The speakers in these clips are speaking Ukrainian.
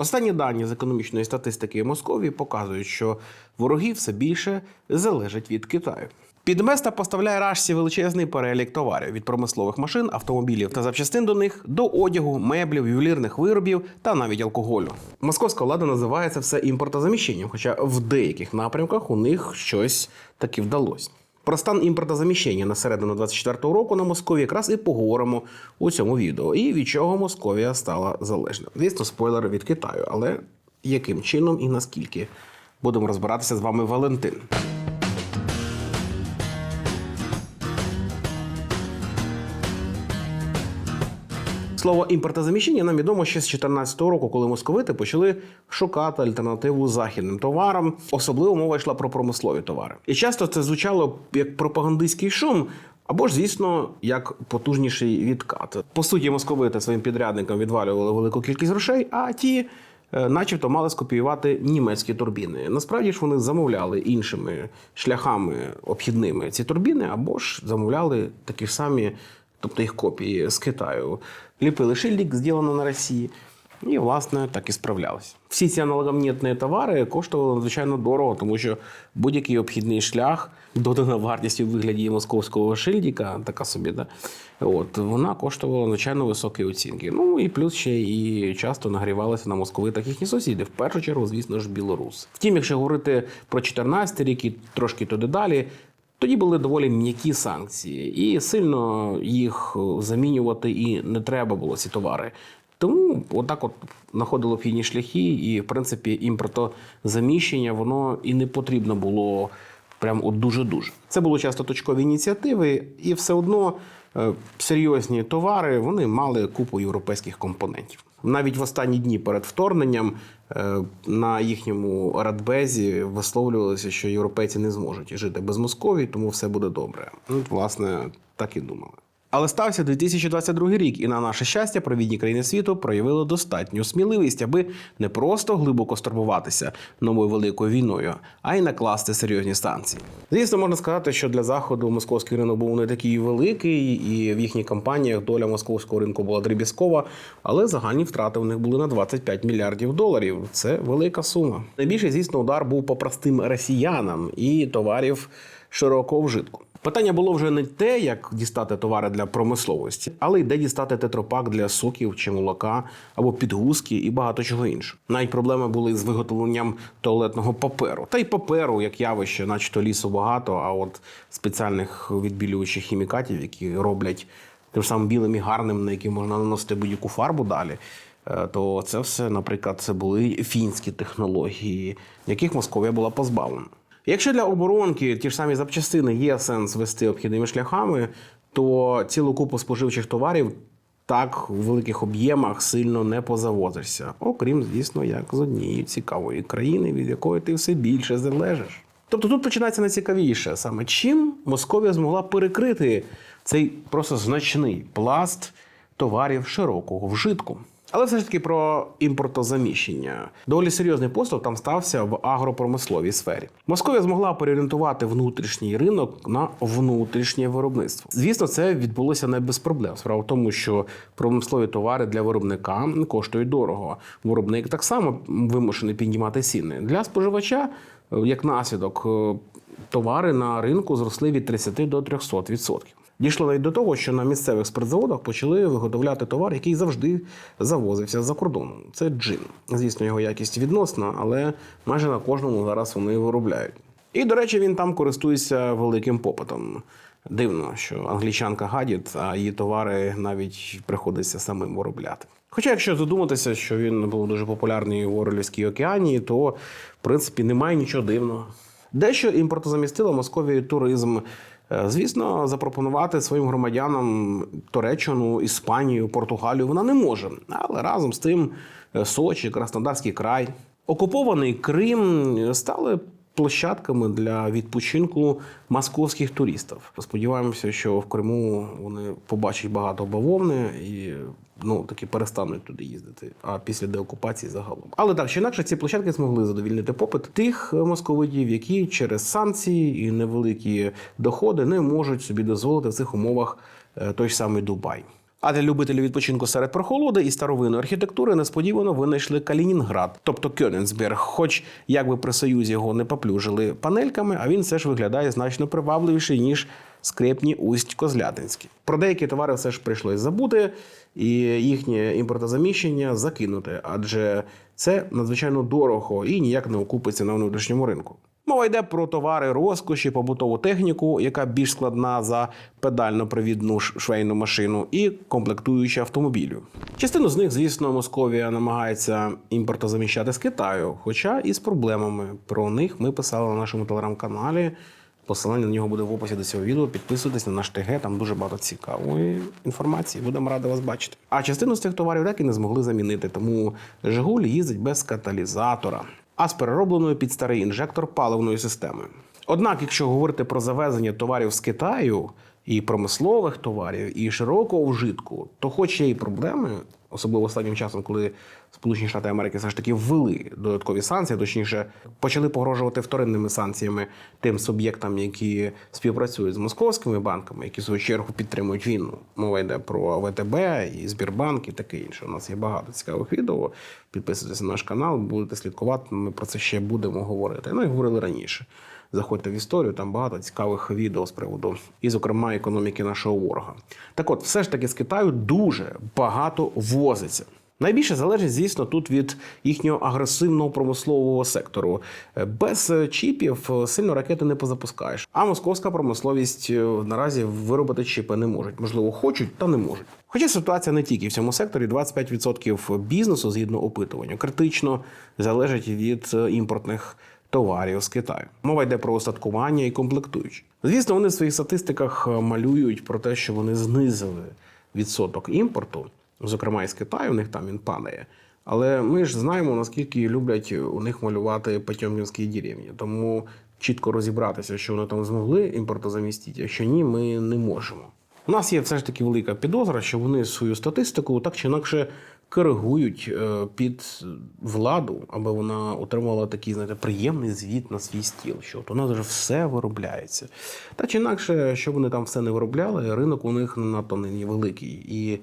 Останні дані з економічної статистики Московії показують, що вороги все більше залежать від Китаю. Підместа поставляє Рашці величезний перелік товарів від промислових машин, автомобілів та запчастин до них до одягу, меблів, ювелірних виробів та навіть алкоголю. Московська влада називає це все імпортозаміщенням, хоча в деяких напрямках у них щось таки вдалося. Про стан імпортозаміщення на середину 24-го року на Москові якраз і поговоримо у цьому відео. І від чого Московія стала залежна. Звісно, спойлер від Китаю, але яким чином і наскільки будемо розбиратися з вами Валентин. Слово імпортозаміщення нам відомо ще з 2014 року, коли московити почали шукати альтернативу західним товарам. Особливо мова йшла про промислові товари. І часто це звучало як пропагандистський шум. Або ж, звісно, як потужніший відкат. По суті, московити своїм підрядникам відвалювали велику кількість грошей, а ті, е, начебто, мали скопіювати німецькі турбіни. Насправді ж вони замовляли іншими шляхами обхідними ці турбіни, або ж замовляли такі ж самі, тобто їх копії з Китаю. Ліпили шильдик, зроблено на Росії. І, власне, так і справлялися. Всі ці аналогамнітні товари коштували надзвичайно дорого, тому що будь-який обхідний шлях, додана вартість у вигляді московського шильдика, така собі, да, от, вона коштувала надзвичайно високі оцінки. Ну і плюс ще і часто нагрівалися на московитах їхні сусіди. В першу чергу, звісно ж, білорус. Втім, якщо говорити про 14 рік і трошки туди далі, тоді були доволі м'які санкції, і сильно їх замінювати і не треба було ці товари. Тому отак от знаходило обхідні шляхи, і в принципі імпортозаміщення воно і не потрібно було прям от дуже-дуже. Це були часто точкові ініціативи, і все одно е, серйозні товари вони мали купу європейських компонентів. Навіть в останні дні перед вторгненням е, на їхньому радбезі висловлювалося, що європейці не зможуть жити без Московії, тому все буде добре. Ну, власне, так і думали. Але стався 2022 рік, і на наше щастя, провідні країни світу проявили достатню сміливість, аби не просто глибоко стурбуватися новою великою війною, а й накласти серйозні санкції. Звісно, можна сказати, що для заходу московський ринок був не такий великий, і в їхніх кампаніях доля московського ринку була дріб'язкова, але загальні втрати у них були на 25 мільярдів доларів. Це велика сума. Найбільший, звісно, удар був по простим росіянам і товарів широкого вжитку. Питання було вже не те, як дістати товари для промисловості, але й де дістати тетропак для соків чи молока або підгузки і багато чого іншого. Навіть проблеми були з виготовленням туалетного паперу. Та й паперу, як явище, начебто лісу багато, а от спеціальних відбілюючих хімікатів, які роблять тим самим білим і гарним, на які можна наносити будь-яку фарбу далі. е, То це все, наприклад, це були фінські технології, яких Московія була позбавлена. Якщо для оборонки ті ж самі запчастини є сенс вести обхідними шляхами, то цілу купу споживчих товарів так у великих об'ємах сильно не позавозишся. Окрім, звісно, як з однієї цікавої країни, від якої ти все більше залежиш. Тобто тут починається найцікавіше саме чим Московія змогла перекрити цей просто значний пласт товарів широкого вжитку. Але все ж таки про імпортозаміщення. Доволі серйозний поступ там стався в агропромисловій сфері. Московія змогла переорієнтувати внутрішній ринок на внутрішнє виробництво. Звісно, це відбулося не без проблем. Справа в тому, що промислові товари для виробника коштують дорого. Виробник так само вимушений піднімати ціни для споживача. Як наслідок, товари на ринку зросли від 30 до 300 відсотків. Дійшло навіть до того, що на місцевих спиртзаводах почали виготовляти товар, який завжди завозився за кордоном. Це джин. Звісно, його якість відносна, але майже на кожному зараз вони виробляють. І, до речі, він там користується великим попитом. Дивно, що англічанка гадіт, а її товари навіть приходиться самим виробляти. Хоча, якщо задуматися, що він був дуже популярний у Орлівській океані, то в принципі немає нічого дивного. Дещо імпортозамістила Московію туризм. Е, Звісно, запропонувати своїм громадянам Туреччину, Іспанію, Португалію вона не може. Але разом з тим е, Сочі, Краснодарський край, окупований Крим стали площадками для відпочинку московських туристів. Сподіваємося, що в Криму вони побачать багато бавовни і ну таки перестануть туди їздити. А після деокупації загалом. Але так чи інакше, ці площадки змогли задовільнити попит тих московитів, які через санкції і невеликі доходи не можуть собі дозволити в цих умовах е, той ж самий Дубай. А для любителів відпочинку серед прохолоди і старовинної архітектури несподівано винайшли Калінінград, тобто Кьоненсберг. Хоч якби при союзі його не поплюжили панельками, а він все ж виглядає значно привабливіший ніж скрепні усть Козлятинські. Про деякі товари все ж прийшлось забути, і їхнє імпортозаміщення закинути, адже це надзвичайно дорого і ніяк не окупиться на внутрішньому ринку. Мова йде про товари розкоші, побутову техніку, яка більш складна за педально-привідну швейну машину, і комплектуючі автомобілю. Частину з них, звісно, Московія намагається імпортозаміщати з Китаю, хоча і з проблемами. Про них ми писали на нашому телеграм-каналі. Посилання на нього буде в описі до цього відео. Підписуйтесь на наш ТГ, там дуже багато цікавої інформації. Будемо раді вас бачити. А частину з цих товарів так і не змогли замінити, тому Жигуль їздить без каталізатора, а з переробленою під старий інжектор паливної системи. Однак, якщо говорити про завезення товарів з Китаю і промислових товарів, і широкого вжитку, то хоч є і проблеми, особливо останнім часом, коли Сполучені Штати Америки все ж таки ввели додаткові санкції, точніше, почали погрожувати вторинними санкціями тим суб'єктам, які співпрацюють з московськими банками, які в свою чергу підтримують війну. Мова йде про ВТБ і Збірбанк і таке інше. У нас є багато цікавих відео. Підписуйтесь на наш канал, будете слідкувати. Ми про це ще будемо говорити. Ну і говорили раніше. Заходьте в історію, там багато цікавих відео з приводу, і, зокрема, економіки нашого ворога. Так от, все ж таки з Китаю дуже багато возиться. Найбільше залежить, звісно, тут від їхнього агресивного промислового сектору. Е, Без е, чіпів е, сильно ракети не позапускаєш. А московська промисловість наразі виробити чіпи не можуть. Можливо, хочуть, та не можуть. Хоча ситуація не тільки в цьому секторі, 25% бізнесу, згідно опитуванню, критично залежить від імпортних товарів з Китаю. Мова йде про остаткування і комплектуючі. Звісно, вони в своїх статистиках е, малюють про те, що вони знизили відсоток імпорту, зокрема із Китаю, у них там він падає. Але ми ж знаємо, наскільки люблять у них малювати Потьомкінські деревні. Тому чітко розібратися, що вони там змогли імпортозамістити, а що ні, ми не можемо. У нас є все ж таки велика підозра, що вони свою статистику так чи інакше коригують е, під владу, аби вона отримала такий, знаєте, приємний звіт на свій стіл, що от у нас вже все виробляється. Так чи інакше, що вони там все не виробляли, ринок у них не надто нині великий. І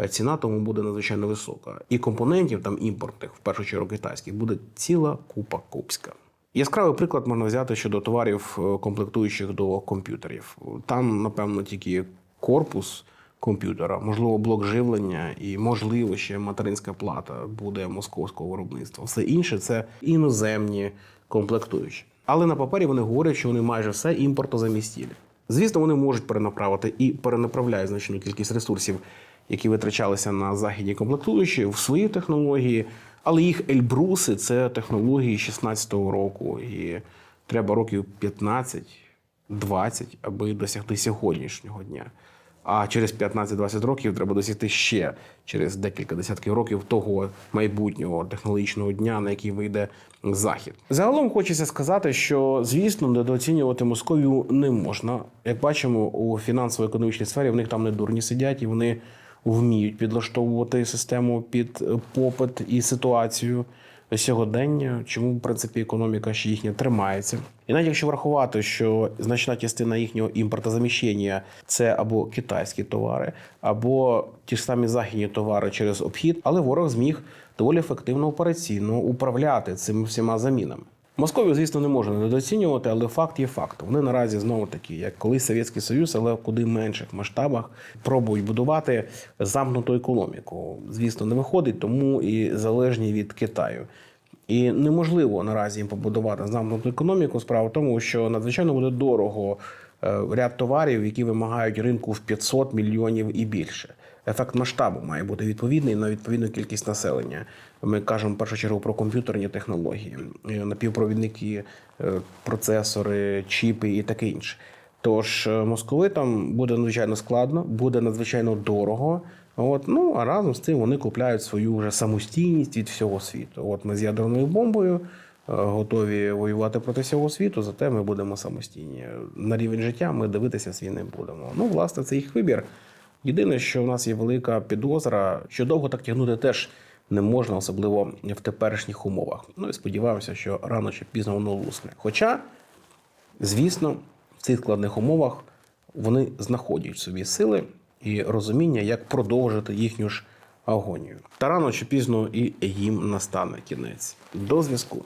е, ціна тому буде надзвичайно висока. І компонентів там імпортних, в першу чергу китайських, буде ціла купа купська. Яскравий приклад можна взяти щодо товарів, е, комплектуючих до комп'ютерів. Там, напевно, тільки корпус комп'ютера, можливо, блок живлення і, можливо, ще материнська плата буде московського виробництва. Все інше це іноземні комплектуючі. Але на папері вони говорять, що вони майже все імпортозамістілі. Звісно, вони можуть перенаправити і перенаправляють значну кількість ресурсів, які витрачалися на західні комплектуючі, в свої технології. Але їх ельбруси це технології 16-го року, і треба років 15-20, аби досягти сьогоднішнього дня. А через 15-20 років треба досягти ще через декілька десятків років того майбутнього технологічного дня, на який вийде захід. Загалом хочеться сказати, що звісно недооцінювати Московію не можна. Як бачимо, у фінансово-економічній сфері в них там не дурні сидять і вони вміють підлаштовувати систему під попит і ситуацію сьогодення, чому в принципі економіка ще їхня тримається. І навіть якщо врахувати, що значна частина їхнього імпортозаміщення це або китайські товари, або ті ж самі західні товари через обхід, але ворог зміг доволі ефективно операційно управляти цими всіма замінами. Московію, звісно, не можна недооцінювати, але факт є фактом. Вони наразі знову такі, як колись Совєтський Союз, але в куди менших масштабах пробують будувати замкнуту економіку. Звісно, не виходить, тому і залежні від Китаю. І неможливо наразі їм побудувати замкнуту економіку. Справа в тому, що надзвичайно буде дорого ряд товарів, які вимагають ринку в 500 мільйонів і більше. Ефект масштабу має бути відповідний на відповідну кількість населення. Ми кажемо в першу чергу про комп'ютерні технології, е, напівпровідники, е, процесори, чіпи і таке інше. Тож е, московитам буде надзвичайно складно, буде надзвичайно дорого. От, ну а разом з цим вони купляють свою вже самостійність від всього світу. От ми з ядерною бомбою е, готові воювати проти всього світу, зате ми будемо самостійні. На рівень життя ми дивитися свій не будемо. Ну, власне, це їх вибір. Єдине, що в нас є велика підозра, що довго так тягнути теж не можна, особливо в теперішніх умовах. Ну і сподіваємося, що рано чи пізно воно лусне. Хоча, звісно, в цих складних умовах вони знаходять собі сили і розуміння, як продовжити їхню ж агонію. Та рано чи пізно і їм настане кінець. До зв'язку.